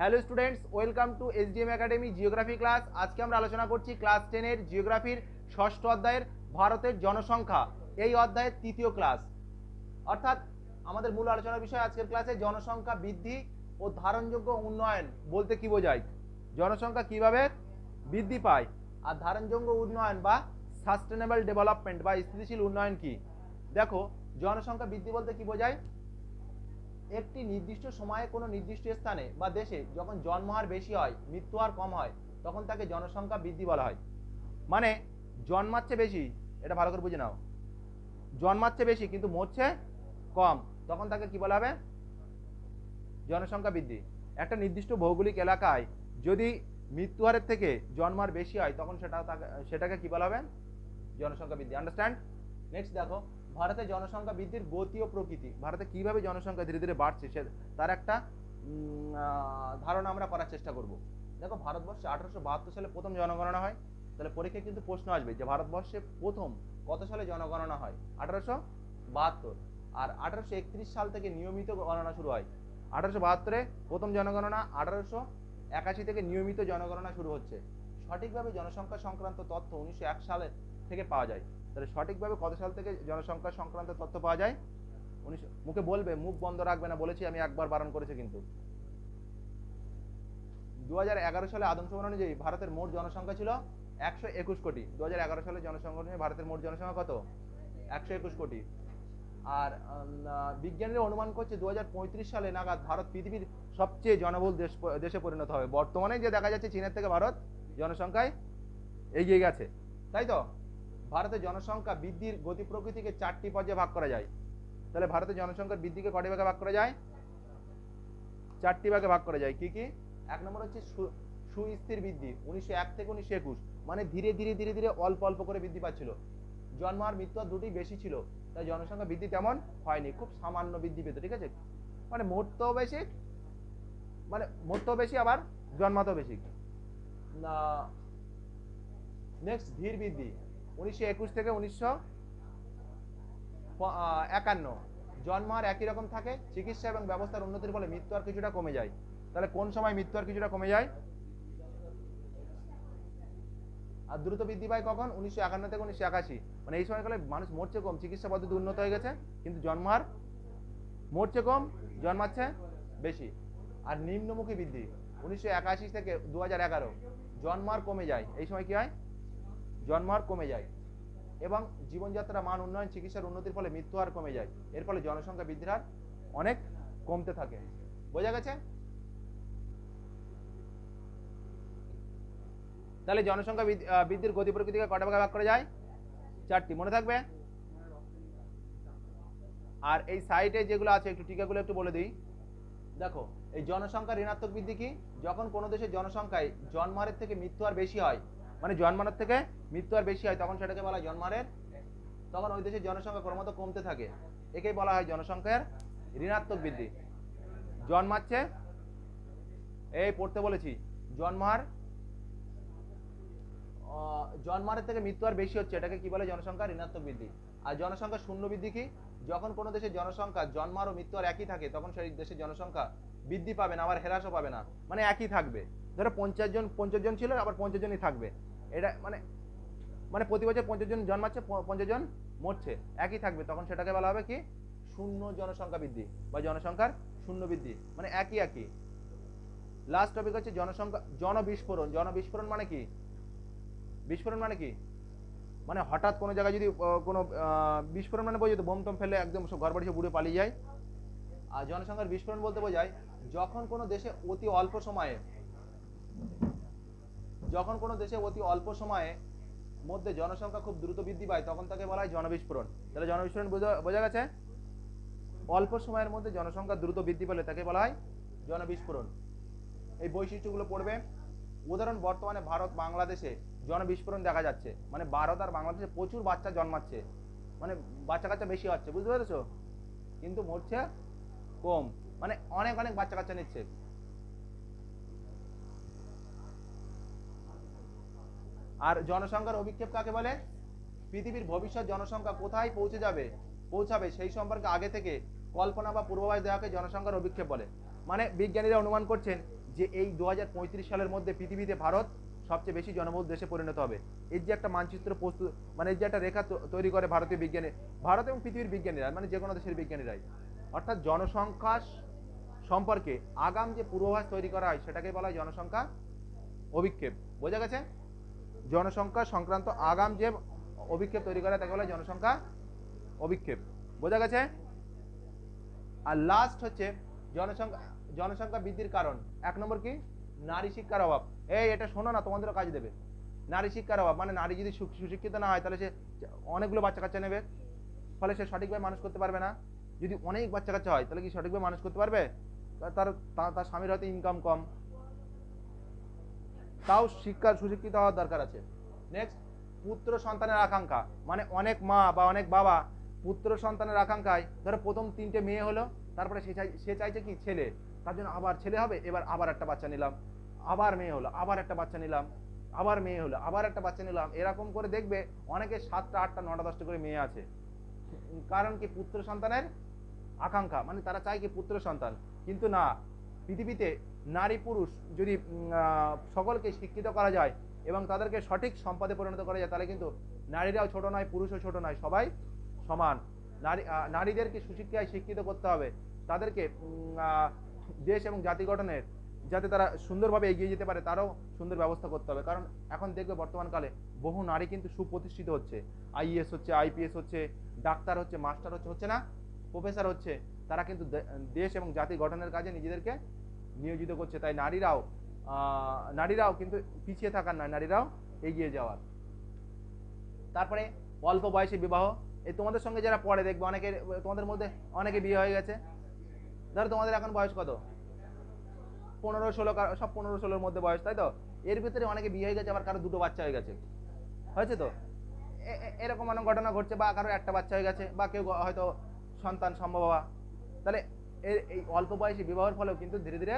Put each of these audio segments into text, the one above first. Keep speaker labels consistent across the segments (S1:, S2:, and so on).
S1: Hello students, welcome to S SDM academy geography class. আজকে আমরা আলোচনা করছি ক্লাস টেনের জিওগ্রাফির ষষ্ঠ অধ্যায়ের ভারতের জনসংখ্যা, এই অধ্যায়ের তৃতীয় ক্লাস। অর্থাৎ আমাদের মূল আলোচনার বিষয় আজকের ক্লাসে জনসংখ্যা বৃদ্ধি ও ধারণযোগ্য উন্নয়ন বলতে কি বোঝায়? জনসংখ্যা কীভাবে বৃদ্ধি পায় আর ধারণযোগ্য উন্নয়ন বা সাস্টেনেবল ডেভেলপমেন্ট বা স্থিতিশীল উন্নয়ন কি? দেখো, জনসংখ্যা বৃদ্ধি বলতে কি বোঝায়? একটি নির্দিষ্ট সময়ে কোনো নির্দিষ্ট স্থানে বা দেশে যখন জন্মহার বেশি হয়, মৃত্যু হার কম হয়, তখন তাকে জনসংখ্যা বৃদ্ধি বলা হয়। মানে জন্মাচ্ছে বেশি, এটা ভালো করে বুঝে নাও। জন্মাচ্ছে বেশি কিন্তু মরছে কম, তখন তাকে কি বলা হবে? জনসংখ্যা বৃদ্ধি। একটা নির্দিষ্ট ভৌগোলিক এলাকায় যদি মৃত্যু হারের থেকে জন্মার বেশি হয়, তখন সেটা সেটাকে কি বলা হবে? জনসংখ্যা বৃদ্ধি। আন্ডারস্ট্যান্ড নেক্সট দেখো। ভারতে জনসংখ্যা বৃদ্ধির গতি ও প্রকৃতি। ভারতে কীভাবে জনসংখ্যা ধীরে ধীরে বাড়ছে, সে তার একটা ধারণা আমরা করার চেষ্টা করব। দেখো, ভারতবর্ষে আঠারোশো বাহাত্তর সালে প্রথম জনগণনা হয়। তাহলে পরীক্ষায় কিন্তু প্রশ্ন আসবে যে, ভারতবর্ষে প্রথম কত সালে জনগণনা হয়? আঠারোশো বাহাত্তর। আর আঠারোশো একত্রিশ সাল থেকে নিয়মিত গণনা শুরু হয়। আঠারোশো বাহাত্তরে প্রথম জনগণনা, আঠারোশো একাশি থেকে নিয়মিত জনগণনা শুরু হচ্ছে। সঠিকভাবে জনসংখ্যা সংক্রান্ত তথ্য উনিশশো এক সালে থেকে পাওয়া যায়। তাহলে সঠিকভাবে কত সাল থেকে জনসংখ্যা সংক্রান্ত তথ্য পাওয়া যায়? উনিশশো মুখে বলবে, মুখ বন্ধ রাখবে না, বলেছি আমি একবার বারণ করেছি কিন্তু। দু হাজার এগারো সালে আদমসংখ্যা অনুযায়ী ভারতের মোট জনসংখ্যা ছিল একশো একুশ কোটি। দু হাজার এগারো সালে জনসংখ্যা অনুযায়ী ভারতের মোট জনসংখ্যা কত? একশো একুশ কোটি। আর বিজ্ঞানীরা অনুমান করছে দু হাজার পঁয়ত্রিশ সালে নাগাদ ভারত পৃথিবীর সবচেয়ে জনবহুল দেশ দেশে পরিণত হবে। বর্তমানে যে দেখা যাচ্ছে, চীনের থেকে ভারত জনসংখ্যায় এগিয়ে গেছে। তাই তো? ভারতের জনসংখ্যা বৃদ্ধির গতি প্রকৃতিকে চারটি পর্যায়ে ভাগ করা যায়। তাহলে ভারতের জনসংখ্যার বৃদ্ধিকে কটি ভাগে ভাগ করা যায়? চারটি ভাগে ভাগ করা যায়। কি কি? এক নম্বর হচ্ছে সুস্থির বৃদ্ধি। উনিশশো এক থেকে উনিশশো একুশ। মানে ধীরে ধীরে ধীরে ধীরে অল্প অল্প করে বৃদ্ধি পাচ্ছিল। জন্ম আর মৃত্যু দুটোই বেশি ছিল। তাই জনসংখ্যা বৃদ্ধি তেমন হয়নি। খুব সামান্য বৃদ্ধি পেত, ঠিক আছে? মানে মরতেও বেশি মানে মরতেও বেশি, আবার জন্মাতেও বেশি। না নেক্সট ধীর বৃদ্ধি। উনিশশো একুশ থেকে উনিশশো একান্ন। জন্ম আর একই রকম থাকে, চিকিৎসা এবং ব্যবস্থার উন্নতির ফলে মৃত্যু আর কিছুটা কমে যায়। তাহলে কোন সময় মৃত্যু আর কিছুটা কমে যায়? আর দ্রুত বৃদ্ধি পায় কখন? উনিশশো একান্ন থেকে উনিশশো একাশি। মানে এই সময়কালে মানুষ মরছে কম, চিকিৎসা পদ্ধতি উন্নত হয়ে গেছে, কিন্তু জন্মার মরছে কম, জন্মাচ্ছে বেশি। আর নিম্নমুখী বৃদ্ধি, উনিশশো একাশি থেকে দু হাজার এগারো জন্মার কমে যায়। এই সময় কি হয়? জন্মার কমে যায় এবং জীবনযাত্রা মান উন্নয়ন, চিকিৎসার উন্নতির ফলে মৃত্যু হার কমে যায়। এর ফলে জনসংখ্যা বৃদ্ধির হার অনেক কমতে থাকে। বোঝা গেছে? তাহলে জনসংখ্যা বৃদ্ধি- বৃদ্ধির গতি প্রকৃতিকে কটা ভাগে ভাগ করা যায়? চারটি। মনে থাকবে? আর এই সাইটে যেগুলো আছে, একটু টিকাগুলো একটু বলে দিই। দেখো, এই জনসংখ্যা ঋণাত্মক বৃদ্ধি কি? যখন কোনো দেশের জনসংখ্যায় জন্মারের থেকে মৃত্যু আর বেশি হয় মানে জন্মানোর থেকে মৃত্যু আর বেশি হয়, তখন সেটাকে বলা হয় জন্মারের তখন ওই দেশের জনসংখ্যা ক্রমত কমতে থাকে। একেই বলা হয় জনসংখ্যার ঋণাত্মক বৃদ্ধি। জন্মাচ্ছে, এই পড়তে বলেছি, জন্মার জন্মারের থেকে মৃত্যু আর বেশি হচ্ছে, এটাকে কি বলে? জনসংখ্যা ঋণাত্মক বৃদ্ধি। আর জনসংখ্যা শূন্য বৃদ্ধি কি? যখন কোনো দেশের জনসংখ্যা, জন্মার ও মৃত্যু আর একই থাকে, তখন সেই দেশের জনসংখ্যা বৃদ্ধি পাবে না, আবার হ্রাসও পাবে না মানে একই থাকবে। ধরো পঞ্চাশ জন পঞ্চাশ জন ছিল, আবার পঞ্চাশ জনই থাকবে। এটা মানে মানে প্রতি বছর পঞ্চাশ জন জন্মাচ্ছে পঞ্চাশ জন মরছে, একই থাকবে। তখন সেটাকে বলা হবে কি? শূন্য জনসংখ্যা বৃদ্ধি বা জনসংখ্যার শূন্য বৃদ্ধি মানে একই একই। লাস্ট টপিক হচ্ছে জনসংখ্যা, জনবিস্ফোরণ। জনবিস্ফোরণ মানে কি? বিস্ফোরণ মানে কি? মানে হঠাৎ কোনো জায়গায় যদি কোনো বিস্ফোরণ মানে বোঝায় তো বোম টম ফেলে একদম ঘর বাড়ি সব উড়ে পালিয়ে যায়। আর জনসংখ্যার বিস্ফোরণ বলতে বোঝায়, যখন কোনো দেশে অতি অল্প সময়ে যখন কোনো দেশে অতি অল্প সময়ে মধ্যে জনসংখ্যা খুব দ্রুত বৃদ্ধি পায়, তখন তাকে বলা হয় জনবিস্ফোরণ। তাহলে জনবিস্ফোরণ বোঝা বোঝা গেছে? অল্প সময়ের মধ্যে জনসংখ্যা দ্রুত বৃদ্ধি পেলে তাকে বলা হয় জনবিস্ফোরণ। এই বৈশিষ্ট্যগুলো পড়বে। উদাহরণ, বর্তমানে ভারত বাংলাদেশে জনবিস্ফোরণ দেখা যাচ্ছে। মানে ভারত আর বাংলাদেশে প্রচুর বাচ্চা জন্মাচ্ছে। মানে বাচ্চা কাচ্চা বেশি হচ্ছে, বুঝতে পেরেছ? কিন্তু মরছে কম। মানে অনেক অনেক বাচ্চা কাচ্চা নিচ্ছে। আর জনসংখ্যার অভিক্ষেপ কাকে বলে? পৃথিবীর ভবিষ্যৎ জনসংখ্যা কোথায় পৌঁছে যাবে? পৌঁছাবে সেই সম্পর্কে আগে থেকে কল্পনা বা পূর্বাভাস দেওয়াকে জনসংখ্যার অভিক্ষেপ বলে। মানে বিজ্ঞানীরা অনুমান করছেন যে এই দু হাজার পঁয়ত্রিশ সালের মধ্যে পৃথিবীতে ভারত সবচেয়ে বেশি জনবহুল দেশে পরিণত হবে। এর যে একটা মানচিত্র প্রস্তুত মানে এর যে একটা রেখা তৈরি করে ভারতীয় বিজ্ঞানী, ভারত এবং পৃথিবীর বিজ্ঞানীরা মানে যে কোনো দেশের বিজ্ঞানীরাই। অর্থাৎ জনসংখ্যা সম্পর্কে আগাম যে পূর্বাভাস তৈরি করা হয় সেটাকে বলা হয় জনসংখ্যা অভিক্ষেপ। বোঝা গেছে? জনসংখ্যা সংক্রান্ত আগাম যে অভিক্ষেপ তৈরি করা, তাকে বলে জনসংখ্যা অভিক্ষেপ। বোঝা গেছে? আর লাস্ট হচ্ছে জনসংখ্যা জনসংখ্যা বৃদ্ধির কারণ। এক নম্বর কি? নারী শিক্ষার অভাব। এই, এটা শোনো না, তোমাদেরও কাজ দেবে। নারী শিক্ষার অভাব মানে নারী যদি সুশিক্ষিত না হয়, তাহলে সে অনেকগুলো বাচ্চা কাচ্চা নেবে। ফলে সে সঠিকভাবে মানুষ করতে পারবে না। যদি অনেক বাচ্চা কাচ্চা হয়, তাহলে কি সঠিকভাবে মানুষ করতে পারবে? তার তার স্বামীর হয়তো ইনকাম কম। তাও শিক্ষার সুশিক্ষিত হওয়ার দরকার আছে। নেক্সট পুত্র সন্তানের আকাঙ্ক্ষা। মানে অনেক মা বা অনেক বাবা পুত্র সন্তানের আকাঙ্ক্ষায়, ধরো প্রথম তিনটে মেয়ে হলো, তারপরে সে চাই, সে চাইছে কি ছেলে? তার জন্য আবার ছেলে হবে, এবার আবার একটা বাচ্চা নিলাম। আবার মেয়ে হলো, আবার একটা বাচ্চা নিলাম। আবার মেয়ে হলো, আবার একটা বাচ্চা নিলাম। এরকম করে দেখবে অনেকে সাতটা, আটটা, নটা, দশটা করে মেয়ে আছে। কারণ কি? পুত্র সন্তানের আকাঙ্ক্ষা। মানে তারা চায় কি পুত্র সন্তান। কিন্তু না, পৃথিবীতে নারী পুরুষ যদি সকলকে শিক্ষিত করা যায় এবং তাদেরকে সঠিক সম্পদে পরিণত করা যায়, তাহলে কিন্তু নারীরাও ছোট নয়, পুরুষও ছোট নয়, সবাই সমান। নারী নারীদেরকে সুশিক্ষায় শিক্ষিত করতে হবে। তাদেরকে দেশ এবং জাতি গঠনের যাতে তারা সুন্দরভাবে এগিয়ে যেতে পারে, তারও সুন্দর ব্যবস্থা করতে হবে। কারণ এখন দেখবে বর্তমানকালে বহু নারী কিন্তু সুপ্রতিষ্ঠিত হচ্ছে। আইএস হচ্ছে আইপিএস হচ্ছে, ডাক্তার হচ্ছে, মাস্টার হচ্ছে হচ্ছে না? প্রফেসর হচ্ছে। তারা কিন্তু দেশ এবং জাতি গঠনের কাজে নিজেদেরকে নিয়োজিত করছে, তাই নারীরাও নারীরাও কিন্তু পিছিয়ে থাকার নয়, নারীরাও এগিয়ে যাওয়ার। তারপরে অল্প বয়সে বিবাহ, এই তোমাদের সঙ্গে যারা পড়ে দেখবে, অনেকের, তোমাদের মধ্যে অনেকে বিয়ে হয়ে গেছে। ধরো তোমাদের এখন বয়স কত? পনেরো ষোলো সব পনেরো ষোলোর মধ্যে বয়স, তাই তো? এর ভিতরে অনেকে বিয়ে হয়ে গেছে, আবার কারও দুটো বাচ্চা হয়ে গেছে। হয়েছে তো? এরকম অনেক ঘটনা ঘটছে, বা কারও একটা বাচ্চা হয়ে গেছে, বা কেউ হয়তো সন্তান সম্ভব হওয়া। তাহলে এর এই অল্প বয়সী বিবাহের ফলেও কিন্তু ধীরে ধীরে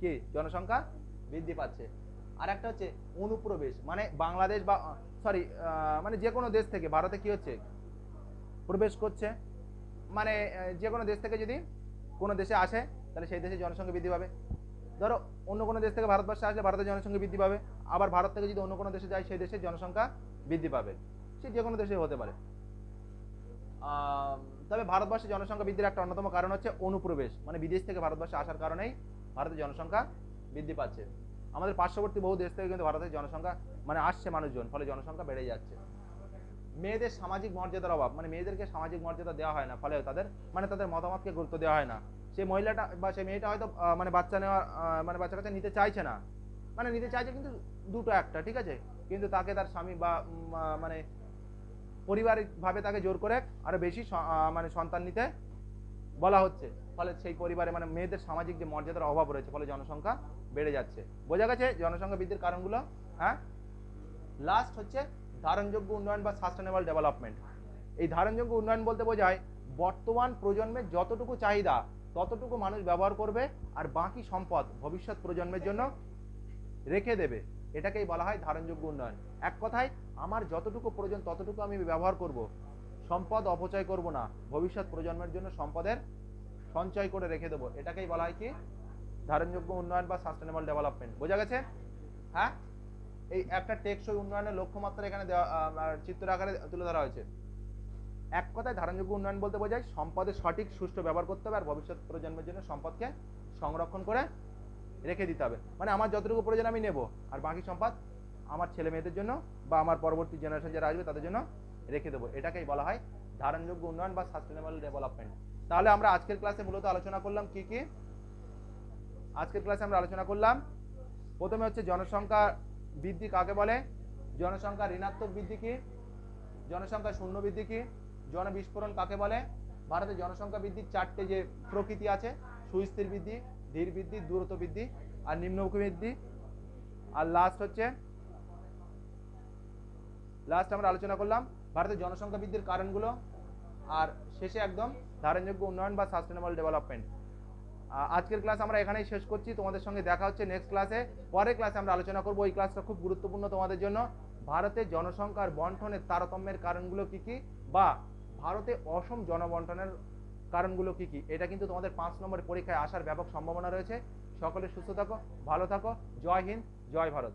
S1: কি জনসংখ্যা বৃদ্ধি পাচ্ছে। আর একটা হচ্ছে অনুপ্রবেশ মানে বাংলাদেশ বা সরি মানে যে কোনো দেশ থেকে, ভারতে কি হচ্ছে? প্রবেশ করছে। মানে যে কোনো দেশ থেকে যদি কোনো দেশে আসে, তাহলে সেই দেশে জনসংখ্যা বৃদ্ধি পাবে। ধরো, অন্য কোনো দেশ থেকে ভারতবর্ষে আসলে ভারতের জনসংখ্যা বৃদ্ধি পাবে। আবার ভারত থেকে যদি অন্য কোনো দেশে যায়, সেই দেশের জনসংখ্যা বৃদ্ধি পাবে। সে যে কোনো দেশে হতে পারে। তবে ভারতবর্ষে জনসংখ্যা বৃদ্ধির একটা অন্যতম কারণ হচ্ছে অনুপ্রবেশ। মানে বিদেশ থেকে ভারতবর্ষে আসার কারণেই ভারতের জনসংখ্যা বৃদ্ধি পাচ্ছে। আমাদের পার্শ্ববর্তী বহু দেশ থেকে কিন্তু ভারতের জনসংখ্যা মানে আসছে মানুষজন, ফলে জনসংখ্যা বেড়ে যাচ্ছে। মেয়েদের সামাজিক মর্যাদার অভাব মানে মেয়েদেরকে সামাজিক মর্যাদা দেওয়া হয় না ফলে তাদের মানে তাদের মতামতকে গুরুত্ব দেওয়া হয় না। সে মহিলাটা বা সেই মেয়েটা হয়তো মানে বাচ্চা নেওয়া মানে বাচ্চা কাচ্চা নিতে চাইছে না। মানে নিতে চাইছে কিন্তু দুটো একটা, ঠিক আছে? কিন্তু তাকে তার স্বামী বা মানে পারিবারিকভাবে তাকে জোর করে আরও বেশি মানে সন্তান নিতে বলা হচ্ছে। ফলে সেই পরিবারে মানে মেয়েদের সামাজিক যে মর্যাদার অভাব রয়েছে, ফলে জনসংখ্যা বেড়ে যাচ্ছে। বোঝা গেছে জনসংখ্যা বৃদ্ধির কারণগুলো হ্যাঁ? লাস্ট হচ্ছে ধারণযোগ্য উন্নয়ন বা সাস্টেনেবল ডেভেলপমেন্ট এই ধারণযোগ্য উন্নয়ন বলতে বোঝায় বর্তমান প্রজন্মের যতটুকু চাহিদা, ততটুকু মানুষ ব্যবহার করবে আর বাকি সম্পদ ভবিষ্যৎ প্রজন্মের জন্য রেখে দেবে। এটাকেই বলা হয় ধারণযোগ্য উন্নয়ন। এক কথায়, আমার যতটুকু প্রয়োজন ততটুকু আমি ব্যবহার করব। সম্পদ অপচয় করব না। ভবিষ্যৎ প্রজন্মের জন্য সম্পদের সঞ্চয় করে রেখে দেবো। এটাকেই বলা হয় কি? ধারণযোগ্য উন্নয়ন বা সাস্টেনেবল ডেভেলপমেন্ট বোঝা গেছে? হ্যাঁ? এই একটা টেকসই উন্নয়নের লক্ষ্যমাত্রা এখানে দেওয়া চিত্র আকারে তুলে ধরা হয়েছে। এক কথায়, ধারণযোগ্য উন্নয়ন বলতে বোঝায়, সম্পদের সঠিক, সুষ্ঠু ব্যবহার করতে হবে আর ভবিষ্যৎ প্রজন্মের জন্য সম্পদকে সংরক্ষণ করে রেখে দিতে হবে। মানে আমার যতটুকু প্রয়োজন আমি নেব। আর বাকি সম্পদ আমার ছেলে মেয়েদের জন্য বা আমার পরবর্তী জেনারেশন যারা আসবে তাদের জন্য রেখে দেবো। এটাকেই বলা হয় ধারণযোগ্য উন্নয়ন বা সাস্টেনেবল ডেভেলপমেন্ট তাহলে আমরা আজকের ক্লাসে মূলত আলোচনা করলাম কি কি? আজকের ক্লাসে আমরা আলোচনা করলাম প্রথমে হচ্ছে জনসংখ্যা বৃদ্ধি কাকে বলে? জনসংখ্যা ঋণাত্মক বৃদ্ধি কি? জনসংখ্যা শূন্য বৃদ্ধি কি? জনবিস্ফোরণ কাকে বলে? ভারতের জনসংখ্যা বৃদ্ধির চারটে যে প্রকৃতি আছে, সুস্থির বৃদ্ধি ধীর বৃদ্ধি দ্রুত বৃদ্ধি আর নিম্নমুখী বৃদ্ধি। আর লাস্ট হচ্ছে লাস্ট আমরা আলোচনা করলাম ভারতের জনসংখ্যা বৃদ্ধির কারণগুলো আর শেষে একদম ধারণযোগ্য উন্নয়ন বা সাস্টেনেবল ডেভেলপমেন্ট আজকের ক্লাস আমরা এখানেই শেষ করছি। তোমাদের সঙ্গে দেখা হচ্ছে নেক্সট ক্লাসে পরের ক্লাসে আমরা আলোচনা করব। ওই ক্লাসটা খুব গুরুত্বপূর্ণ তোমাদের জন্য। ভারতের জনসংখ্যার বন্টনের তারতম্যের কারণগুলো কি কি? বা ভারতে অসম জনবন্টনের কারণগুলো কি কি? এটা কিন্তু তোমাদের পাঁচ নম্বর পরীক্ষায় আসার ব্যাপক সম্ভাবনা রয়েছে। সকলে সুস্থ থাকো, ভালো থাকো। জয় হিন্দ, জয় ভারত।